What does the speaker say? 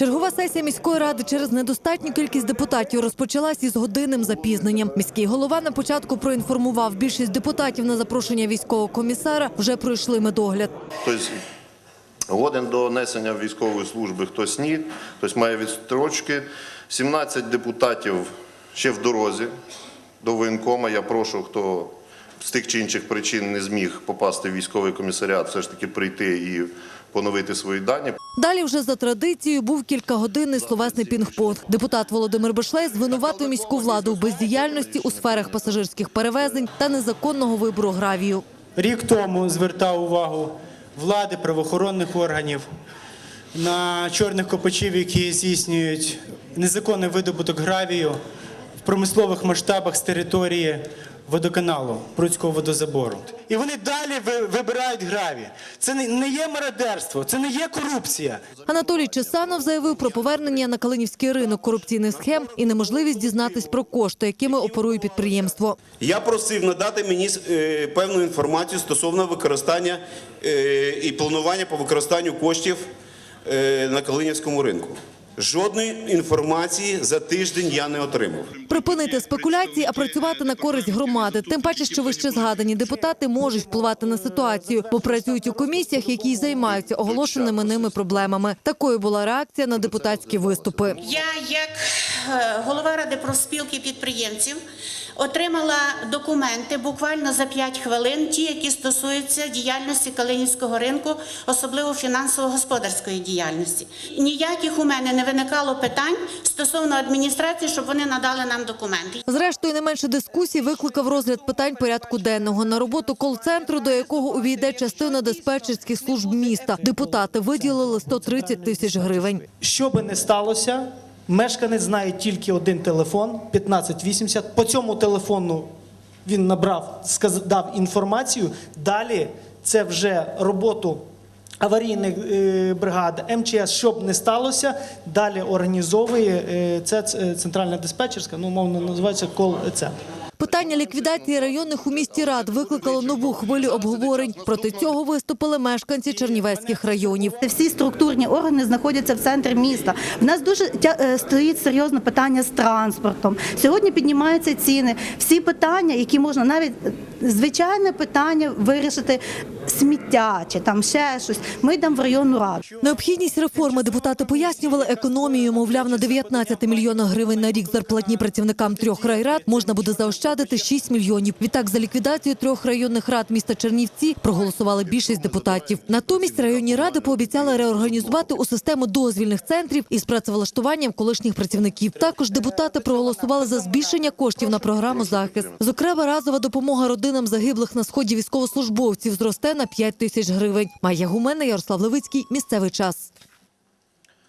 Чергова сесія міської ради через недостатню кількість депутатів розпочалась із годинним запізненням. Міський голова на початку проінформував, більшість депутатів на запрошення військового комісара вже пройшли медогляд. Хтось годен до несення військової служби, хтось ні, хтось має відстрочки. 17 депутатів ще в дорозі до воєнкома. Я прошу, хто з тих чи інших причин не зміг попасти в військовий комісаріат, все ж таки прийти і поновити свої дані. Далі вже за традицією був кількагодинний словесний пінг-понг. Депутат Володимир Бешлей звинуватив міську владу в бездіяльності у сферах пасажирських перевезень та незаконного вибору гравію. Рік тому звертав увагу влади правоохоронних органів на чорних копачів, які здійснюють незаконний видобуток гравію в промислових масштабах з території водоканалу Пруцького водозабору. І вони далі ви- вибирають граві. Це не- не є мародерство, це не є корупція. Анатолій Чесанов заявив про повернення на Калинівський ринок корупційних схем і неможливість дізнатись про кошти, якими оперує підприємство. Я просив надати мені е, певну інформацію стосовно використання е, і планування по використанню коштів е, на Калинівському ринку. Жодної інформації за тиждень я не отримав. Припинити спекуляції, а працювати на користь громади. Тим паче, що вище згадані депутати можуть впливати на ситуацію, бо працюють у комісіях, які й займаються оголошеними ними проблемами. Такою була реакція на депутатські виступи. Я, як е, голова ради профспілки підприємців, отримала документи буквально за 5 хвилин, ті, які стосуються діяльності Калинівського ринку, особливо фінансово-господарської діяльності. Ніяких у мене не виникало питань стосовно адміністрації, щоб вони надали нам документи. Зрештою, не менше дискусій викликав розгляд питань порядку денного на роботу кол-центру, до якого увійде частина диспетчерських служб міста. Депутати виділили 130 тисяч гривень. Що би не сталося, мешканець знає тільки один телефон 1580. По цьому телефону він набрав, сказ- дав інформацію. Далі це вже роботу аварійних е, бригад МЧС, щоб не сталося. Далі організовує е, це центральна диспетчерська, ну мовно називається кол-центр. Питання ліквідації районних у місті рад викликало нову хвилю обговорень. Проти цього виступили мешканці Чернівецьких районів. Всі структурні органи знаходяться в центрі міста. В нас дуже е, стоїть серйозне питання з транспортом. Сьогодні піднімаються ціни. Всі питання, які можна навіть е, звичайне питання вирішити сміття чи там ще щось. Ми йдемо в районну раду. Необхідність реформи депутати пояснювали економією. Мовляв, на 19 мільйонах гривень на рік зарплатні працівникам трьох райрад можна буде заощадити 6 мільйонів. Відтак за ліквідацію трьох районних рад міста Чернівці проголосували більшість депутатів. Натомість районні ради пообіцяли реорганізувати у систему дозвільних центрів із працевлаштуванням колишніх працівників. Також депутати проголосували за збільшення коштів на програму захист. Зокрема, разова допомога родинам загиблих на сході військовослужбовців зросте на 5 тисяч гривень. Майя Гумена, Ярослав Левицький. Місцевий час.